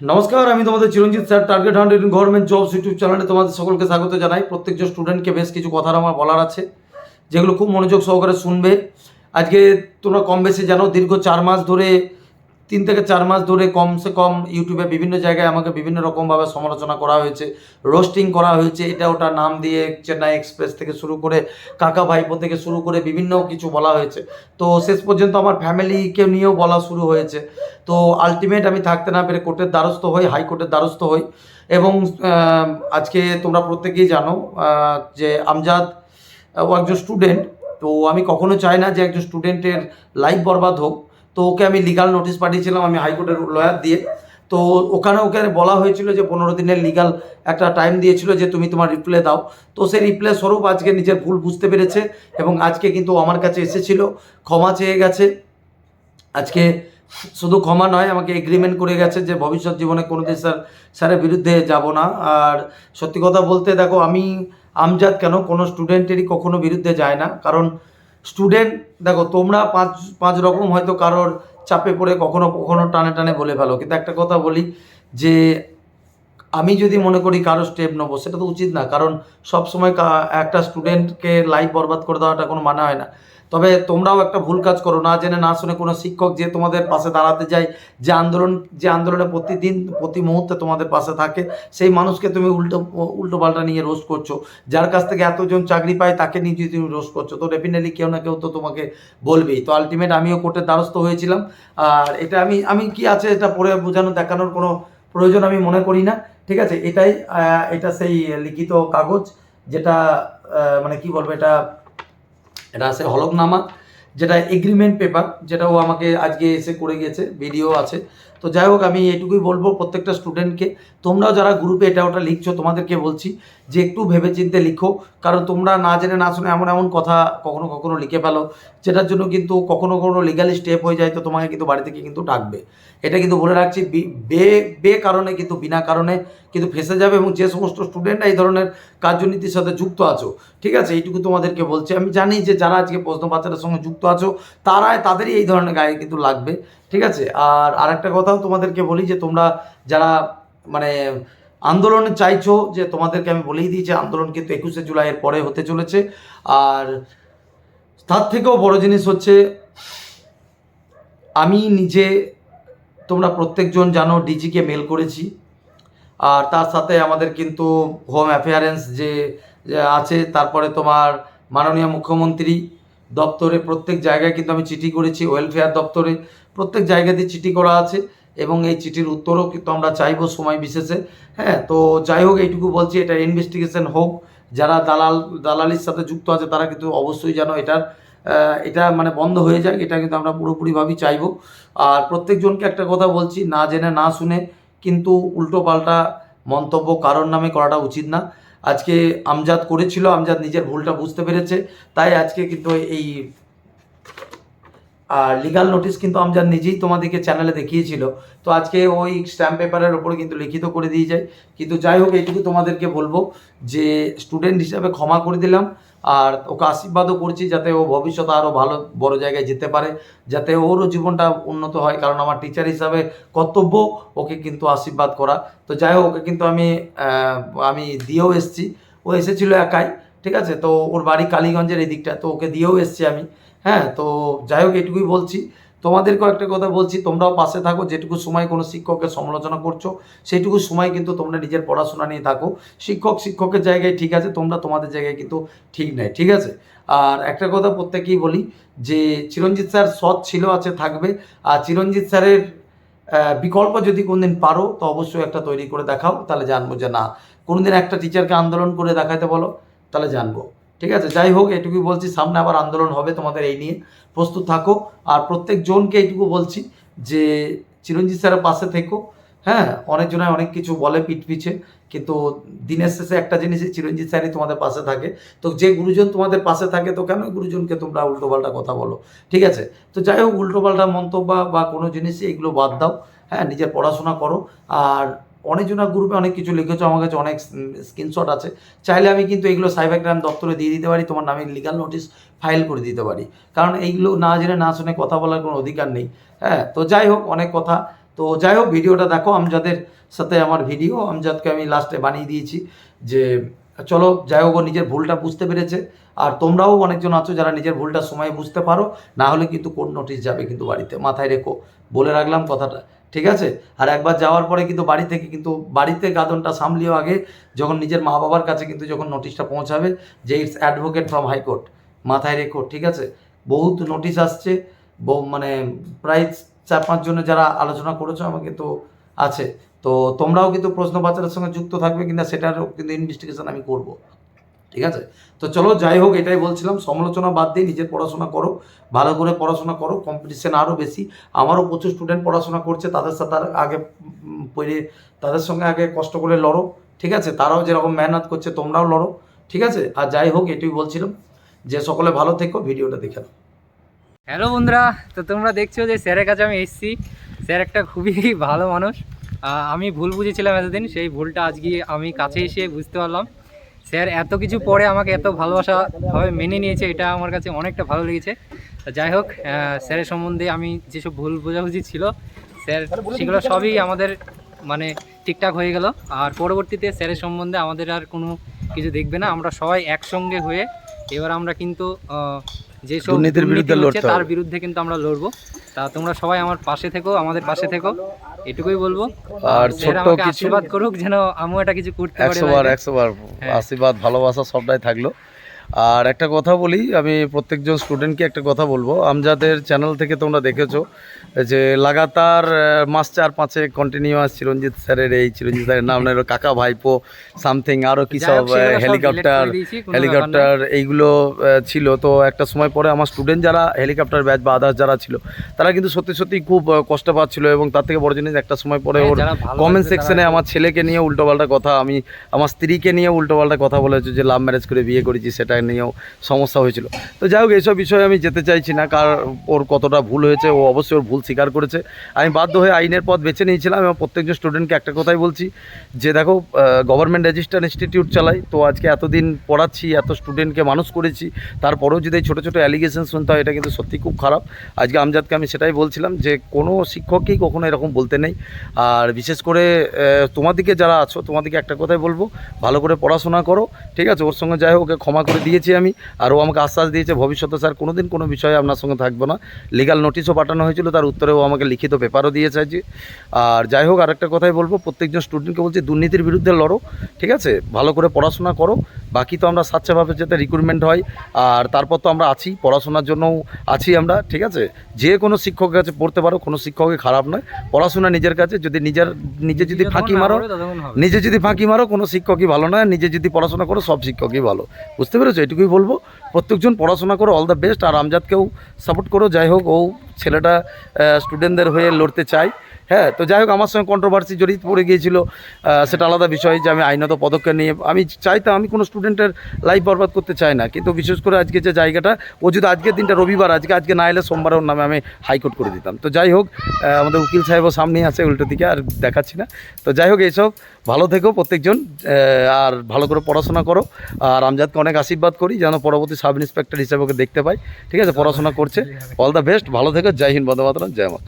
নমস্কার, আমি তোমাদের Chiranjit sir target hundred government jobs YouTube চ্যানেলে তোমাদের সকলকে স্বাগত জানাই। প্রত্যেকজন স্টুডেন্টকে বেশ কিছু কথা আমার বলার আছে, যেগুলো খুব মনোযোগ সহকারে শুনবে। আজকে তোমরা কম বেশি জানো, দীর্ঘ চার মাস ধরে তিন থেকে চার মাস ধরে কমসে কম ইউটিউবে বিভিন্ন জায়গায় আমাকে বিভিন্ন রকমভাবে সমালোচনা করা হয়েছে, রোস্টিং করা হয়েছে, এটা ওটা নাম দিয়ে চেন্নাই এক্সপ্রেস থেকে শুরু করে কাকা ভাইপো থেকে শুরু করে বিভিন্ন কিছু বলা হয়েছে। তো শেষ পর্যন্ত আমার ফ্যামিলিকে নিয়েও বলা শুরু হয়েছে। তো আলটিমেট আমি থাকতে না পেরে কোর্টের দ্বারস্থ হই হাইকোর্টের দ্বারস্থ হই এবং আজকে তোমরা প্রত্যেকেই জানো যে আমজাদ, ও একজন স্টুডেন্ট তো আমি কখনো চাই না যে একজন স্টুডেন্টের লাইফ বরবাদ হোক। তো ওকে আমি লিগাল নোটিশ পাঠিয়েছিলাম, আমি হাইকোর্টের লয়ার দিয়ে। তো ওখানে ওকে বলা হয়েছিল যে পনেরো দিনের লিগাল একটা টাইম দিয়েছিল যে তুমি তোমার রিপ্লে দাও। তো সেই রিপ্লে স্বরূপ আজকে নিজের ভুল বুঝতে পেরেছে এবং আজকে কিন্তু আমার কাছে এসেছিল, ক্ষমা চেয়ে গেছে। আজকে শুধু ক্ষমা নয়, আমাকে এগ্রিমেন্ট করে গেছে যে ভবিষ্যৎ জীবনে কোনোদিন স্যার স্যারের বিরুদ্ধে যাব না। আর সত্যি কথা বলতে দেখো, আমি আমজাদ কেন কোনো স্টুডেন্টেরই কখনো বিরুদ্ধে যায় না। কারণ স্টুডেন্ট, দেখো তোমরা পাঁচ পাঁচ রকম হয়তো কারোর চাপে পড়ে কখনো কখনো টানে টানে বলে ফেলো। কিন্তু একটা কথা বলি যে, আমি যদি মনে করি কারও স্টেপ নেব, সেটা তো উচিত না। কারণ সবসময় একটা স্টুডেন্টকে লাইফ বরবাদ করে দেওয়াটা কোনো মানে হয় না। তবে তোমরাও একটা ভুল কাজ করো, না জেনে না শুনে কোনো শিক্ষক যে তোমাদের পাশে দাঁড়াতে যায়, যে আন্দোলন, যে আন্দোলনে প্রতিদিন, প্রতি মুহূর্তে তোমাদের পাশে থাকে, সেই মানুষকে তুমি উল্টো উল্টো পাল্টা নিয়ে রোস্ট করছ। যার কাছ থেকে এতজন চাকরি পায়, তাকে নিয়ে যদি তুমি রোস্ট করছ, তো ডেফিনেটলি কেউ না কেউ তো তোমাকে বলবেই। তো আলটিমেট আমিও কোর্টের দ্বারস্থ হয়েছিলাম। আর এটা আমি আমি কি আছে এটা পড়ে বোঝানো দেখানোর কোনো প্রয়োজন আমি মনে করি না। ঠিক আছে? এটাই এটা সেই লিখিত কাগজ, যেটা মানে কি বলব, এটা এটা আছে হলফনামা, যেটা এগ্রিমেন্ট পেপার যেটা ও আমাকে আজকে এসে করে গিয়েছে ভিডিও আছে। তো যাই হোক, আমি এটুকুই বলব প্রত্যেকটা স্টুডেন্টকে তোমরাও যারা গ্রুপে এটা ওটা লিখছো, তোমাদেরকে বলছি যে একটু ভেবেচিন্তে লিখো। কারণ তোমরা না জেনে না শুনে এমন এমন কথা কখনো কখনো লিখে ফেলো, যেটার জন্য কিন্তু কখনো কখনো লিগালি স্টেপ হয়ে যায়, তো তোমাকে কিন্তু বাড়ি থেকে কিন্তু ডাকবে। এটা কিন্তু বলে রাখছি, বি- বে কারণে কিন্তু, বিনা কারণে কিন্তু ফেসে যাবে এবং যে সমস্ত স্টুডেন্ট এই ধরনের কার্যনীতির সাথে যুক্ত আছো, ঠিক আছে? এইটুকু তোমাদেরকে বলছি। আমি জানি যে যারা আজকে প্রশ্ন সঙ্গে যুক্ত আছো, তারাই, তাদেরই এই ধরনের গায়ে কিন্তু লাগবে। ঠিক আছে? আর আরেকটা কথাও তোমাদেরকে বলি যে তোমরা যারা মানে আন্দোলনে চাইছো যে তোমাদেরকে আমি বলেই দিয়েছি আন্দোলন কিন্তু একুশে জুলাইয়ের পরে হতে চলেছে। আর তার থেকেও বড় জিনিস হচ্ছে, আমি নিজে তোমরা প্রত্যেকজন জানো ডিজিকে মেল করেছি। আর তার সাথে আমাদের কিন্তু হোম অ্যাফেয়ারেন্স যে যে আছে, তারপরে তোমার মাননীয় মুখ্যমন্ত্রী দপ্তরে প্রত্যেক জায়গায় কিন্তু আমি চিঠি করেছি, ওয়েলফেয়ার দপ্তরে। প্রত্যেক জায়গাতে চিঠি করা আছে এবং এই চিঠির উত্তরও কিন্তু আমরা চাইব সময় বিশেষে। হ্যাঁ তো যাই হোক, এইটুকু বলছি, এটা ইনভেস্টিগেশন হোক। যারা দালাল, দালালির সাথে যুক্ত আছে, তারা কিন্তু অবশ্যই যেন এটার এটা মানে বন্ধ হয়ে যায়, এটা কিন্তু আমরা পুরোপুরিভাবেই চাইব। আর প্রত্যেকজনকে একটা কথা বলছি, না জেনে, না শুনে, কিন্তু উল্টো পাল্টা মন্তব্য কারোর নামে করাটা উচিত না। আজকে আমজাদ করেছিল, আমজাদ নিজের ভুলটা বুঝতে পেরেছে, তাই আজকে কিন্তু এই আর লিগাল নোটিশ কিন্তু আমজাদ নিজেই তোমাদেরকে চ্যানেলে দেখিয়েছিল। তো আজকে ওই স্ট্যাম্প পেপারের ওপরে কিন্তু লিখিত করে দিয়ে যায়। কিন্তু যাই হোক, এইটুকু তোমাদেরকে বলব যে স্টুডেন্ট হিসাবে ক্ষমা করে দিলাম আর ওকে আশীর্বাদও করছি যাতে ও ভবিষ্যতে আরও ভালো, বড় জায়গায় যেতে পারে, যাতে ওরও জীবনটা উন্নত হয়। কারণ আমার টিচার হিসাবে কর্তব্য ওকে কিন্তু আশীর্বাদ করা। তো যাই হোক, ওকে কিন্তু আমি আমি দিয়েও এসেছি। ও এসেছিল একাই। ঠিক আছে? তো ওর বাড়ি কালীগঞ্জের এই তো ওকে দিয়েও এসেছি আমি। হ্যাঁ তো যাই হোক, এটুকুই বলছি। তোমাদেরকেও একটা কথা বলছি, তোমরাও পাশে থাকো, যেটুকু সময় কোনো শিক্ষকের সমালোচনা করছ, সেইটুকু সময় কিন্তু তোমরা নিজের পড়াশোনা নিয়ে থাকো। শিক্ষক শিক্ষকের জায়গায় ঠিক আছে, তোমরা তোমাদের জায়গায় কিন্তু ঠিক নাই, ঠিক আছে? আর একটা কথা প্রত্যেকেই বলি, যে চিরঞ্জিত স্যার সৎ ছিল, আছে, থাকবে। আর চিরঞ্জিত স্যারের বিকল্প যদি কোনদিন পারো, তো অবশ্যই একটা তৈরি করে দেখাও, তাহলে জানব যে না। কোনদিন একটা টিচারকে আন্দোলন করে দেখাতে বলো তাহলে জানব। ঠিক আছে? যাই হোক, এটুকুই বলছি। সামনে আবার আন্দোলন হবে তোমাদের এই নিয়ে। প্রস্তুত থাকো। আর প্রত্যেক জনকে এইটুকু বলছি যে, চিরঞ্জিত স্যারের পাশে থেকো। হ্যাঁ অনেকজনে অনেক কিছু বলে পিঠ পিছে। কিন্তু দিনের শেষে একটা জিনিসই চিরঞ্জিত স্যারই তোমাদের পাশে থাকে। তো যে গুরুজন তোমাদের পাশে থাকে, তো কেন গুরুজনকে তোমরা উল্টোপাল্টা কথা বলো? ঠিক আছে? তো যাই হোক, উল্টোপাল্টা মন্তব্য বা কোনো জিনিসই এগুলো বাদ দাও। হ্যাঁ নিজের পড়াশোনা করো। আর অনেকজনা গ্রুপে অনেক কিছু লিখেছো, আমার কাছে অনেক স্ক্রিনশট আছে। চাইলে আমি কিন্তু এগুলো সাইবার ক্রাইম দপ্তরে দিয়ে দিতে পারি, তোমার নামে লিগাল নোটিশ ফাইল করে দিতে পারি। কারণ এইগুলো না জেনে, না শুনে কথা বলার কোনো অধিকার নেই। হ্যাঁ তো যাই হোক, অনেক কথা। তো যাই হোক, ভিডিওটা দেখো, আমজাদের সাথে আমার ভিডিও আমজাদকে আমি লাস্টে বানিয়ে দিয়েছি যে চলো, যাই হোক নিজের ভুলটা বুঝতে পেরেছে। আর তোমরাও অনেকজন আছো যারা নিজের ভুলটা সময় বুঝতে পারো, না হলে কিন্তু কোর্ট নোটিশ যাবে কিন্তু বাড়িতে। মাথায় রেখো। বলে রাখলাম কথাটা, ঠিক আছে? আর একবার যাওয়ার পরে কিন্তু বাড়ি থেকে কিন্তু বাড়িতে গাদনটা সামলিও আগে, যখন নিজের মা বাবার কাছে কিন্তু যখন নোটিশটা পৌঁছাবে, যে ইটস অ্যাডভোকেট ফ্রম হাইকোর্ট মাথায় রেখো, ঠিক আছে? বহুত নোটিশ আসছে বহু মানে প্রায় চার পাঁচজনে যারা আলোচনা করেছ আমাকে তো আছে। তো তোমরাও কিন্তু প্রশ্ন বাচ্চাদের সঙ্গে যুক্ত থাকবে কিনা সেটারও কিন্তু ইনভেস্টিগেশন আমি করব। ঠিক আছে? তো চলো যাই হোক, এটাই বলছিলাম। সমালোচনা বাদ দিয়ে নিজের পড়াশোনা করো। ভালো করে পড়াশোনা করো। কম্পিটিশান আরও বেশি। আমারও প্রচুর স্টুডেন্ট পড়াশোনা করছে। তাদের সাথে আগে পড়ে, তাদের সঙ্গে আগে কষ্ট করে লড়ো। ঠিক আছে? তারাও যেরকম মেহনত করছে, তোমরাও লড়ো। ঠিক আছে? আর যাই হোক, এটুই বলছিলাম। যে সকলে ভালো থেকো, ভিডিওটা দেখে নাও। হ্যালো বন্ধুরা, তো তোমরা দেখছ যে স্যারের কাছে আমি এসেছি। স্যার একটা খুবই ভালো মানুষ। আমি ভুল বুঝেছিলাম এতদিন, সেই ভুলটা আজকে আমি কাছে এসে বুঝতে পারলাম। স্যার, এত কিছু পরে আমাকে এত ভালোবাসাভাবে মেনে নিয়েছে, এটা আমার কাছে অনেকটা ভালো লেগেছে। যাই হোক স্যারের সম্বন্ধে আমি যেসব ভুল বোঝাবুঝি ছিল, স্যার, সেগুলো সবই আমাদের মানে ঠিকঠাক হয়ে গেল। আর পরবর্তীতে স্যারের সম্বন্ধে আমাদের আর কোনো কিছু দেখবে না, আমরা সবাই একসঙ্গে হয়ে এবার আমরা কিন্তু আহ, যেসব দুর্নীতির বিরুদ্ধে লড়ছে লড়তে তার বিরুদ্ধে কিন্তু আমরা লড়বো তা তোমরা সবাই আমার পাশে থেকো আমাদের পাশে থেকো এটুকুই বলব আর ছোট্ট কিছু আশীর্বাদ করুক যেন আমিও এটা কিছু করতে পারি একশো বার লাইফে। একশো বার হ্যাঁ। আশীর্বাদ ভালোবাসা সবটাই থাকল আর একটা কথা বলি আমি প্রত্যেকজন স্টুডেন্টকে একটা কথা বলব। আমজাদের চ্যানেল থেকে তোমরা দেখেছ যে লাগাতার মাস চার পাঁচে কন্টিনিউয়াস চিরঞ্জিত স্যারের এই চিরঞ্জিত স্যারের নাম নেই কাকা ভাইপো সামথিং আরও কি সব হেলিকপ্টার হেলিকপ্টার এইগুলো ছিল। তো একটা সময় পরে আমার স্টুডেন্ট যারা হেলিকপ্টার ব্যাচ বা আদার্স যারা ছিল তারা কিন্তু সত্যি সত্যি খুব কষ্ট পাচ্ছিল এবং তার থেকে বড় জিনিস একটা সময় পরে হ্যাঁ, ওর কমেন্ট সেকশনে আমার ছেলেকে নিয়ে উল্টোপাল্টা কথা আমি আমার স্ত্রীকে নিয়ে উল্টোপাল্টা কথা বলেছে যে লাভ ম্যারেজ করে বিয়ে করেছি সেটা নিয়েও সমস্যা হয়েছিল। তো যাই হোক এইসব বিষয়ে আমি যেতে চাইছি না, কার ওর কতটা ভুল হয়েছে, ও অবশ্যই ওর ভুল স্বীকার করেছে। আমি বাধ্য হয়ে আইনের পথ বেছে নিয়েছিলাম এবং প্রত্যেকজন স্টুডেন্টকে একটা কথাই বলছি, যে দেখো গভর্নমেন্ট রেজিস্টার ইনস্টিটিউট চালাই, তো আজকে এতদিন পড়াচ্ছি, এত স্টুডেন্টকে মানুষ করেছি, তারপরেও যদি এই ছোটো ছোটো অ্যালিগেশন শুনতে হয়, এটা কিন্তু সত্যি খুব খারাপ। আজকে আমজাদকে আমি সেটাই বলছিলাম যে, কোনো শিক্ষককেই কখনো এরকম বলতে নেই। আর বিশেষ করে তোমাদিকে যারা আছো, তোমাদিকে একটা কথাই বলব, ভালো করে পড়াশোনা করো, ঠিক আছে? ওর সঙ্গে যাই হোক, ওকে ক্ষমা করে দিয়েছি আমি আর ও আমাকে আশ্বাস দিয়েছে ভবিষ্যতে স্যার কোনো দিন কোনো বিষয়ে আপনার সঙ্গে থাকব না। লিগাল নোটিশও পাঠানো হয়েছিল তার উত্তরে ও আমাকে লিখিত পেপারও দিয়েছে আজকে। আর যাই হোক আরেকটা কথাই বলব প্রত্যেকজন স্টুডেন্টকে বলছি দুর্নীতির বিরুদ্ধে লড়ো ঠিক আছে? ভালো করে পড়াশোনা করো বাকি তো আমরা স্বাচ্ছাভাবে যাতে রিক্রুটমেন্ট হয় আর তারপর তো আমরা আছি পড়াশোনার জন্যও আছি আমরা ঠিক আছে? যে কোনো শিক্ষকের কাছে পড়তে পারো কোনো শিক্ষকই খারাপ নয়। পড়াশোনা নিজের কাছে যদি নিজের নিজে যদি ফাঁকি মারো। নিজে যদি ফাঁকি মারো কোনো শিক্ষকই ভালো নয় নিজে যদি পড়াশোনা করো সব শিক্ষকই ভালো। বুঝতে পেরেছ? এটুকুই বলব। প্রত্যেকজন পড়াশোনা করো অল দ্য বেস্ট আর আমজাদকেও সাপোর্ট করো। যাই হোক, ও ছেলেটা স্টুডেন্টদের হয়ে লড়তে চায়। হ্যাঁ তো যাই হোক, আমার সঙ্গে কন্ট্রোভার্সি জড়িত পড়ে গিয়েছিল। সেটা আলাদা বিষয় যে আমি আইনত পদক্ষেপ নিয়ে, আমি চাইতাম, আমি কোনো স্টুডেন্টের লাইফ বরবাদ করতে চাই না। কিন্তু বিশেষ করে আজকে যে জায়গাটা, ও যদি আজকের দিনটা রবিবার, আজকে আজকে না এলে সোমবার ওর নামে আমি হাইকোর্ট করে দিতাম। তো যাই হোক আমাদের উকিল সাহেবও সামনেই আছে উল্টো দিকে, আর দেখাচ্ছি না। তো যাই হোক, এইসব, ভালো থেকো প্রত্যেকজন আর ভালো করে পড়াশোনা করো। আর আমজাদকে অনেক আশীর্বাদ করি, যেন পরবর্তী সাব ইন্সপেক্টর হিসেবে ওকে দেখতে পাই। ঠিক আছে, পড়াশোনা করছে। অল দ্য বেস্ট ভালো থেকো, জয় হিন্দ মাতরম জয় মাতা